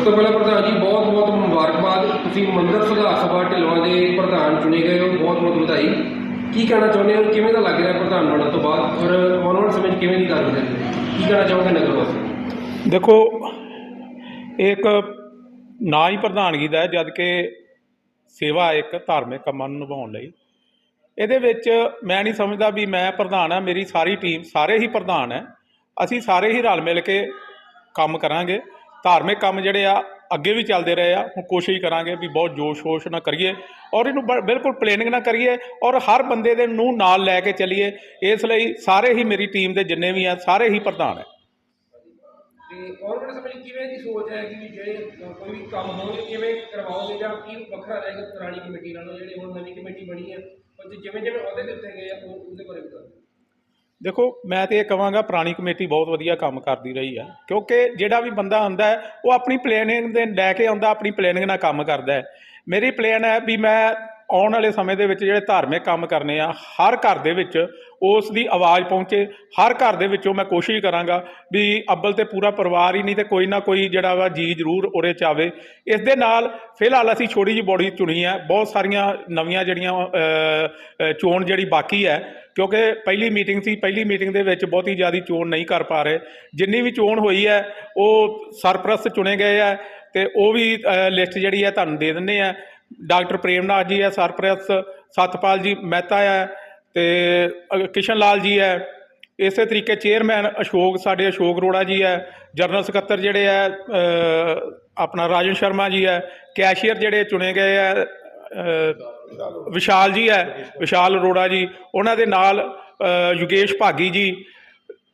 ਸਭ ਤੋਂ ਪਹਿਲਾਂ ਪ੍ਰਧਾਨ ਜੀ ਬਹੁਤ ਬਹੁਤ ਮੁਬਾਰਕਬਾਦ। ਤੁਸੀਂ ਮੰਦਰ ਸੁਧਾਰ ਸਭਾ ਢਿਲਵਾਂ ਦੇ ਪ੍ਰਧਾਨ ਚੁਣੇ ਗਏ ਹੋ। ਬਹੁਤ ਬਹੁਤ ਵਧਾਈ। ਕੀ ਕਹਿਣਾ ਚਾਹੁੰਦੇ ਹੋ? ਕਿਵੇਂ ਦਾ ਲੱਗ ਰਿਹਾ ਪ੍ਰਧਾਨ ਬਣਨ ਤੋਂ ਬਾਅਦ? ਔਰ ਆਉਣ ਵਾਲੇ ਸਮੇਂ 'ਚ ਕਿਵੇਂ ਦੀ ਕਾਰਗੁਜ਼ਾਰੀ ਕੀ ਕਹਿਣਾ ਚਾਹੋਗੇ ਨਗਰ ਵਾਸੀ ਦੇਖੋ ਇਹ ਇੱਕ ਨਾ ਹੀ ਪ੍ਰਧਾਨਗੀ ਦਾ ਹੈ, ਜਦ ਕਿ ਸੇਵਾ ਇੱਕ ਧਾਰਮਿਕ ਕੰਮਾਂ ਨੂੰ ਨਿਭਾਉਣ ਲਈ। ਇਹਦੇ ਵਿੱਚ ਮੈਂ ਨਹੀਂ ਸਮਝਦਾ ਵੀ ਮੈਂ ਪ੍ਰਧਾਨ ਆ ਮੇਰੀ ਸਾਰੀ ਟੀਮ ਸਾਰੇ ਹੀ ਪ੍ਰਧਾਨ ਹੈ। ਅਸੀਂ ਸਾਰੇ ਹੀ ਰਲ ਮਿਲ ਕੇ ਕੰਮ ਕਰਾਂਗੇ। ਧਾਰਮਿਕ ਕੰਮ ਜਿਹੜੇ ਆ, ਅੱਗੇ ਵੀ ਚੱਲਦੇ ਰਹੇ ਆ। ਹੁਣ ਕੋਸ਼ਿਸ਼ ਕਰਾਂਗੇ ਵੀ ਬਹੁਤ ਜੋਸ਼ ਹੋਸ਼ ਨਾਲ ਕਰੀਏ ਔਰ ਇਹਨੂੰ ਬਿਲਕੁਲ ਪਲੈਨਿੰਗ ਨਾਲ ਕਰੀਏ ਔਰ ਹਰ ਬੰਦੇ ਦੇ ਨੂੰ ਨਾਲ ਲੈ ਕੇ ਚੱਲੀਏ। ਇਸ ਲਈ ਸਾਰੇ ਹੀ ਮੇਰੀ ਟੀਮ ਦੇ ਜਿੰਨੇ ਵੀ ਆ, ਸਾਰੇ ਹੀ ਪ੍ਰਧਾਨ ਹੈ ਤੇ ਆਉਣ ਵਾਲੇ ਕਿਵੇਂ ਦੀ ਸੋਚ ਹੈ ਕਿ ਜਿਹੜੇ ਕੋਈ ਵੀ ਕੰਮ ਹੋਣਗੇ ਕਿਵੇਂ ਕਰਵਾਓਗੇ ਜਾਂ ਕੀ ਵੱਖਰਾ ਰਹੇਗਾ ਪੁਰਾਣੀ ਕਮੇਟੀ ਨਾਲੋਂ, ਜਿਹੜੇ ਹੁਣ ਨਵੀਂ ਕਮੇਟੀ ਬਣੀ ਹੈ, ਉਹ ਜਿਵੇਂ ਜਿਵੇਂ ਅਹੁਦੇ ਦਿੱਤੇ ਗਏ ਆ ਉਹਦੇ ਬਾਰੇ ਬਤਾਓ ਦੇਖੋ, ਮੈਂ ਤੇ ਇਹ ਕਹਾਂਗਾ, ਪੁਰਾਣੀ ਕਮੇਟੀ ਬਹੁਤ ਵਧੀਆ ਕੰਮ ਕਰਦੀ ਰਹੀ ਆ ਕਿਉਂਕਿ ਜਿਹੜਾ ਵੀ ਬੰਦਾ ਆਉਂਦਾ ਉਹ ਆਪਣੀ ਪਲੈਨਿੰਗ ਦੇ ਲੈ ਕੇ ਆਉਂਦਾ, ਆਪਣੀ ਪਲੈਨਿੰਗ ਨਾਲ ਕੰਮ ਕਰਦਾ ਹੈ। ਮੇਰੀ ਪਲੈਨ ਹੈ ਵੀ ਮੈਂ ਆਉਣ ਵਾਲੇ ਸਮੇਂ ਦੇ ਵਿੱਚ ਜਿਹੜੇ ਧਾਰਮਿਕ ਕੰਮ ਕਰਨੇ ਆ, ਹਰ ਘਰ ਦੇ ਵਿੱਚ ਉਸ ਦੀ ਆਵਾਜ਼ ਪਹੁੰਚੇ। ਹਰ ਘਰ ਦੇ ਵਿੱਚੋਂ ਮੈਂ ਕੋਸ਼ਿਸ਼ ਕਰਾਂਗਾ ਵੀ ਅੱਬਲ ਤੇ ਪੂਰਾ ਪਰਿਵਾਰ ਹੀ ਨਹੀਂ ਤੇ ਕੋਈ ਨਾ ਕੋਈ ਜਿਹੜਾ ਵਾ ਜੀ ਜ਼ਰੂਰ ਉਰੇ ਚ ਆਵੇ। ਇਸ ਦੇ ਨਾਲ ਫਿਲਹਾਲ ਅਸੀਂ ਛੋਟੀ ਜਿਹੀ ਬੋਡੀ ਚੁਣੀ ਹੈ। ਬਹੁਤ ਸਾਰੀਆਂ ਨਵੀਆਂ ਜਿਹੜੀਆਂ ਚੋਣ ਜਿਹੜੀ ਬਾਕੀ ਹੈ, ਕਿਉਂਕਿ ਪਹਿਲੀ ਮੀਟਿੰਗ ਸੀ, ਪਹਿਲੀ ਮੀਟਿੰਗ ਦੇ ਵਿੱਚ ਬਹੁਤੀ ਜ਼ਿਆਦਾ ਚੋਣ ਨਹੀਂ ਕਰ ਪਾ ਰਹੇ। ਜਿੰਨੀ ਵੀ ਚੋਣ ਹੋਈ ਹੈ, ਉਹ ਸਰਪ੍ਰਸਤ ਚੁਣੇ ਗਏ ਆ ਤੇ ਉਹ ਵੀ ਲਿਸਟ ਜਿਹੜੀ ਹੈ ਤੁਹਾਨੂੰ ਦੇ ਦਿੰਦੇ ਆ ਡਾਕਟਰ ਪ੍ਰੇਮਨਾਥ ਜੀ ਹੈ, ਸਰਪ੍ਰਸਤ। ਸਤਪਾਲ ਜੀ ਮਹਿਤਾ ਹੈ। ਅਤੇ ਕਿਸ਼ਨ ਲਾਲ ਜੀ ਹੈ। ਇਸੇ ਤਰੀਕੇ ਚੇਅਰਮੈਨ ਅਸ਼ੋਕ ਸਾਡੇ ਅਸ਼ੋਕ ਅਰੋੜਾ ਜੀ ਹੈ। ਜਨਰਲ ਸਕੱਤਰ ਜਿਹੜੇ ਹੈ ਆਪਣਾ ਰਾਜਨ ਸ਼ਰਮਾ ਜੀ ਹੈ। ਕੈਸ਼ੀਅਰ ਜਿਹੜੇ ਚੁਣੇ ਗਏ ਹੈ ਵਿਸ਼ਾਲ ਜੀ ਹੈ ਵਿਸ਼ਾਲ ਅਰੋੜਾ ਜੀ। ਉਹਨਾਂ ਦੇ ਨਾਲ ਅ, ਯੋਗੇਸ਼ ਭਾਗੀ ਜੀ।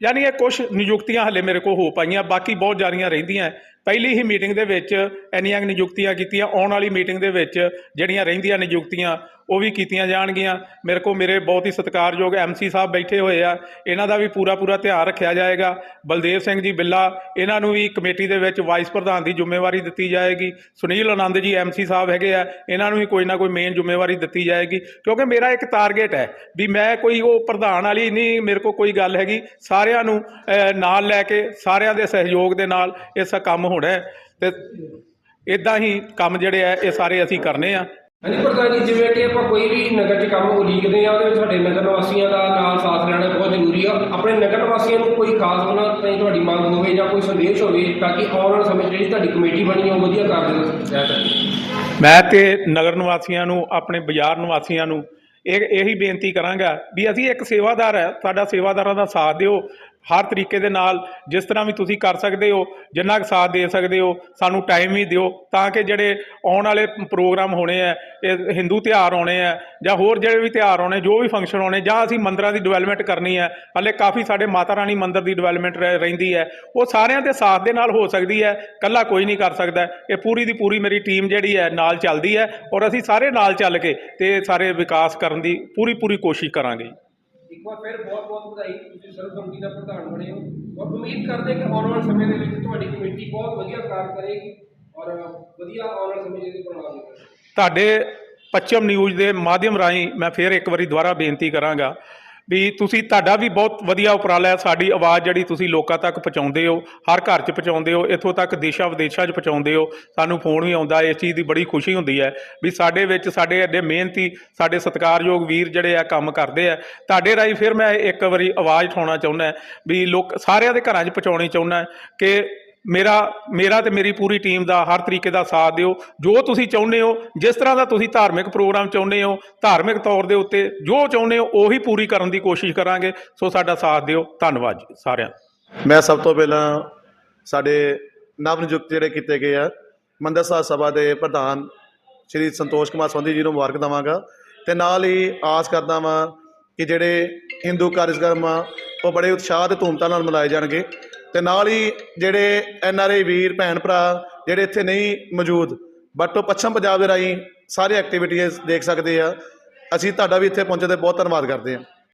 ਯਾਨੀ ਇਹ ਕੁਝ ਨਿਯੁਕਤੀਆਂ ਹਲੇ ਮੇਰੇ ਕੋਲ ਹੋ ਪਾਈਆਂ ਬਾਕੀ ਬਹੁਤ ਜਾਰੀਆਂ ਰਹਿੰਦੀਆਂ। ਪਹਿਲੀ ਹੀ ਮੀਟਿੰਗ ਦੇ ਵਿੱਚ ਇੰਨੀਆਂ ਨਿਯੁਕਤੀਆਂ ਕੀਤੀਆਂ, ਆਉਣ ਵਾਲੀ ਮੀਟਿੰਗ ਦੇ ਵਿੱਚ ਜਿਹੜੀਆਂ ਰਹਿੰਦੀਆਂ ਨਿਯੁਕਤੀਆਂ ਉਹ ਵੀ ਕੀਤੀਆਂ ਜਾਣਗੀਆਂ। ਮੇਰੇ ਕੋਲ ਮੇਰੇ ਬਹੁਤ ਹੀ ਸਤਿਕਾਰਯੋਗ ਐਮਸੀ ਸਾਹਿਬ ਬੈਠੇ ਹੋਏ ਆ। ਇਹਨਾਂ ਦਾ ਵੀ ਪੂਰਾ ਪੂਰਾ ਧਿਆਨ ਰੱਖਿਆ ਜਾਏਗਾ। ਬਲਦੇਵ ਸਿੰਘ ਜੀ ਬਿੱਲਾ, ਇਹਨਾਂ ਨੂੰ ਵੀ ਕਮੇਟੀ ਦੇ ਵਿੱਚ ਵਾਈਸ ਪ੍ਰਧਾਨ ਦੀ ਜ਼ਿੰਮੇਵਾਰੀ ਦਿੱਤੀ ਜਾਏਗੀ। ਸੁਨੀਲ ਆਨੰਦ ਜੀ ਐਮਸੀ ਸਾਹਿਬ ਹੈਗੇ ਆ, ਇਹਨਾਂ ਨੂੰ ਵੀ ਕੋਈ ਨਾ ਕੋਈ ਮੇਨ ਜ਼ਿੰਮੇਵਾਰੀ ਦਿੱਤੀ ਜਾਏਗੀ। ਕਿਉਂਕਿ ਮੇਰਾ ਇੱਕ ਟਾਰਗੇਟ ਹੈ ਵੀ ਮੈਂ ਕੋਈ ਉਹ ਪ੍ਰਧਾਨ ਵਾਲੀ ਨਹੀਂ, ਮੇਰੇ ਕੋਲ ਕੋਈ ਗੱਲ ਹੈਗੀ। ਸਾਰਿਆਂ ਨੂੰ ਨਾਲ ਲੈ ਕੇ, ਸਾਰਿਆਂ ਦੇ ਸਹਿਯੋਗ ਦੇ ਨਾਲ ਇਸ ਕੰਮ ਹੋਣਾ ਹੈ ਤੇ ਇਦਾਂ ਹੀ ਕੰਮ ਜਿਹੜੇ ਆ ਇਹ ਸਾਰੇ ਅਸੀਂ ਕਰਨੇ ਆ। ਹਾਂਜੀ ਪ੍ਰਧਾਨ ਜੀ ਜਿਵੇਂ ਕਿ ਆਪਾਂ ਕੋਈ ਵੀ ਨਗਰ 'ਚ ਕੰਮ ਉਲੀਕਦੇ ਆ ਉਹਦੇ ਵਿੱਚ ਸਾਡੇ ਨਗਰ ਨਿਵਾਸੀਆਂ ਦਾ ਨਾਲ ਸਾਥ ਲੈਣਾ ਬਹੁਤ ਜ਼ਰੂਰੀ ਆ। ਆਪਣੇ ਨਗਰ ਨਿਵਾਸੀਆਂ ਨੂੰ ਕੋਈ ਖਾਸ ਉਹਨਾਂ ਤਾਈਂ ਤੁਹਾਡੀ ਮੰਗ ਹੋਵੇ ਜਾਂ ਕੋਈ ਸੰਦੇਸ਼ ਹੋਵੇ ਤਾਂ ਕਿ ਆਉਣ ਵਾਲੇ ਸਮੇਂ ਜਿਹੜੀ ਤੁਹਾਡੀ ਕਮੇਟੀ ਬਣੀ ਆ ਉਹ ਵਧੀਆ ਕਾਰਜ ਮੈਂ ਤੇ ਨਗਰ ਨਿਵਾਸੀਆਂ ਨੂੰ ਆਪਣੇ ਬਾਜ਼ਾਰ ਨਿਵਾਸੀਆਂ ਨੂੰ ਇਹ ਇਹੀ ਬੇਨਤੀ ਕਰਾਂਗਾ ਵੀ ਅਸੀਂ ਇੱਕ ਸੇਵਾਦਾਰ ਹੈ ਸਾਡਾ ਸੇਵਾਦਾਰਾਂ ਦਾ ਸਾਥ ਦਿਓ। ਹਰ ਤਰੀਕੇ ਦੇ ਨਾਲ ਜਿਸ ਤਰ੍ਹਾਂ ਵੀ ਤੁਸੀਂ ਕਰ ਸਕਦੇ ਹੋ, ਜਿੰਨਾ ਕੁ ਸਾਥ ਦੇ ਸਕਦੇ ਹੋ, ਸਾਨੂੰ ਟਾਈਮ ਵੀ ਦਿਓ ਤਾਂ ਕਿ ਜਿਹੜੇ ਆਉਣ ਵਾਲੇ ਪ੍ਰੋਗਰਾਮ ਹੋਣੇ ਆ, ਇਹ ਹਿੰਦੂ ਤਿਉਹਾਰ ਆਉਣੇ ਆ ਜਾਂ ਹੋਰ ਜਿਹੜੇ ਵੀ ਤਿਉਹਾਰ ਆਉਣੇ, ਜੋ ਵੀ ਫੰਕਸ਼ਨ ਆਉਣੇ ਜਾਂ ਅਸੀਂ ਮੰਦਰਾਂ ਦੀ ਡਿਵੈਲਪਮੈਂਟ ਕਰਨੀ ਹੈ, ਹਲੇ ਕਾਫੀ ਸਾਡੇ ਮਾਤਾ ਰਾਣੀ ਮੰਦਿਰ ਦੀ ਡਿਵੈਲਪਮੈਂਟ ਰਹਿੰਦੀ ਹੈ, ਉਹ ਸਾਰਿਆਂ ਦੇ ਸਾਥ ਦੇ ਨਾਲ ਹੋ ਸਕਦੀ ਹੈ ਕੱਲਾ ਕੋਈ ਨਹੀਂ ਕਰ ਸਕਦਾ, ਇਹ ਪੂਰੀ ਦੀ ਪੂਰੀ ਮੇਰੀ ਟੀਮ ਜਿਹੜੀ ਹੈ ਨਾਲ ਚੱਲਦੀ ਹੈ ਔਰ ਅਸੀਂ ਸਾਰੇ ਨਾਲ ਚੱਲ ਕੇ ਤੇ ਸਾਰੇ ਵਿਕਾਸ ਕਰਨ ਦੀ ਪੂਰੀ ਪੂਰੀ ਕੋਸ਼ਿਸ਼ ਕਰਾਂਗੇ। ਇੱਕ ਵਾਰ ਫਿਰ ਬਹੁਤ ਬਹੁਤ ਵਧਾਈ। ਤੁਸੀਂ ਸਰਵਸੰਮਤੀ ਦਾ ਪ੍ਰਧਾਨ ਬਣੇ ਹੋ। ਔਰ ਉਮੀਦ ਕਰਦੇ ਕਿ ਆਉਣ ਵਾਲੇ ਸਮੇਂ ਦੇ ਵਿੱਚ ਤੁਹਾਡੀ ਕਮੇਟੀ ਬਹੁਤ ਵਧੀਆ ਕਾਰਜ ਕਰੇਗੀ ਔਰ ਵਧੀਆ ਆਉਣ ਵਾਲੇ ਸਮੇਂ 'ਚ ਪ੍ਰਣਾਮ ਤੁਹਾਡੇ ਪੱਛਮ ਨਿਊਜ਼ ਦੇ ਮਾਧਿਅਮ ਰਾਹੀਂ ਮੈਂ ਫਿਰ ਇੱਕ ਵਾਰੀ ਦੁਬਾਰਾ ਬੇਨਤੀ ਕਰਾਂਗਾ ਵੀ ਤੁਸੀਂ, ਤੁਹਾਡਾ ਵੀ ਬਹੁਤ ਵਧੀਆ ਉਪਰਾਲਾ ਹੈ। ਸਾਡੀ ਆਵਾਜ਼ ਜਿਹੜੀ ਤੁਸੀਂ ਲੋਕਾਂ ਤੱਕ ਪਹੁੰਚਾਉਂਦੇ ਹੋ, ਹਰ ਘਰ 'ਚ ਪਹੁੰਚਾਉਂਦੇ ਹੋ, ਇੱਥੋਂ ਤੱਕ ਦੇਸ਼ਾਂ ਵਿਦੇਸ਼ਾਂ 'ਚ ਪਹੁੰਚਾਉਂਦੇ ਹੋ, ਸਾਨੂੰ ਫੋਨ ਵੀ ਆਉਂਦਾ, ਇਸ ਚੀਜ਼ ਦੀ ਬੜੀ ਖੁਸ਼ੀ ਹੁੰਦੀ ਹੈ ਵੀ ਸਾਡੇ ਵਿੱਚ ਸਾਡੇ ਐਡੇ ਮਿਹਨਤੀ, ਸਾਡੇ ਸਤਿਕਾਰਯੋਗ ਵੀਰ ਜਿਹੜੇ ਆ ਕੰਮ ਕਰਦੇ ਆ। ਤੁਹਾਡੇ ਰਾਹੀਂ ਫਿਰ ਮੈਂ ਇੱਕ ਵਾਰੀ ਆਵਾਜ਼ ਉਠਾਉਣਾ ਚਾਹੁੰਦਾ ਵੀ ਲੋਕ ਸਾਰਿਆਂ ਦੇ ਘਰਾਂ 'ਚ ਪਹੁੰਚਾਉਣੀ ਚਾਹੁੰਦਾ ਕਿ ਮੇਰਾ ਮੇਰਾ ਤੇ ਮੇਰੀ ਪੂਰੀ ਟੀਮ ਦਾ ਹਰ ਤਰੀਕੇ ਦਾ ਸਾਥ ਦਿਓ। ਜੋ ਤੁਸੀਂ ਚਾਹੁੰਦੇ ਹੋ, ਜਿਸ ਤਰ੍ਹਾਂ ਦਾ ਤੁਸੀਂ ਧਾਰਮਿਕ ਪ੍ਰੋਗਰਾਮ ਚਾਹੁੰਦੇ ਹੋ, ਧਾਰਮਿਕ ਤੌਰ ਦੇ ਉੱਤੇ ਜੋ ਚਾਹੁੰਦੇ ਹੋ, ਉਹੀ ਪੂਰੀ ਕਰਨ ਦੀ ਕੋਸ਼ਿਸ਼ ਕਰਾਂਗੇ। ਸੋ ਸਾਡਾ ਸਾਥ ਦਿਓ। ਧੰਨਵਾਦ ਜੀ ਸਾਰਿਆਂ ਮੈਂ ਸਭ ਤੋਂ ਪਹਿਲਾਂ ਸਾਡੇ ਨਵ ਨਿਯੁਕਤ ਜਿਹੜੇ ਕੀਤੇ ਗਏ ਆ ਮੰਦਰ ਸਾਹਿਬ ਸਭਾ ਦੇ ਪ੍ਰਧਾਨ ਸ਼੍ਰੀ ਸੰਤੋਸ਼ ਕੁਮਾਰ ਸੰਧੀ ਜੀ ਨੂੰ ਮੁਬਾਰਕ ਦਵਾਂਗਾ। ਤੇ ਨਾਲ ਹੀ ਆਸ ਕਰਦਾ ਵਾਂ ਕਿ ਜਿਹੜੇ ਹਿੰਦੂ ਕਾਰਜਕਰਮ ਆ, ਉਹ ਬੜੇ ਉਤਸ਼ਾਹ ਤੇ ਧੂਮਧਾਮ ਨਾਲ ਮਨਾਏ ਜਾਣਗੇ। ਤੇ ਨਾਲ ਹੀ ਜਿਹੜੇ ਐਨ ਆਰ ਆਈ ਵੀਰ, ਭੈਣ ਭਰਾ ਜਿਹੜੇ ਇੱਥੇ ਨਹੀਂ ਮੌਜੂਦ ਬਟ ਉਹ ਪੱਛਮ ਪੰਜਾਬ ਦੇ ਰਾਹੀਂ ਸਾਰੇ ਐਕਟੀਵਿਟੀਜ਼ ਦੇਖ ਸਕਦੇ ਆ। ਅਸੀਂ ਤੁਹਾਡਾ ਵੀ ਇੱਥੇ ਪਹੁੰਚਣ ਤੇ ਬਹੁਤ ਧੰਨਵਾਦ ਕਰਦੇ ਹਾਂ।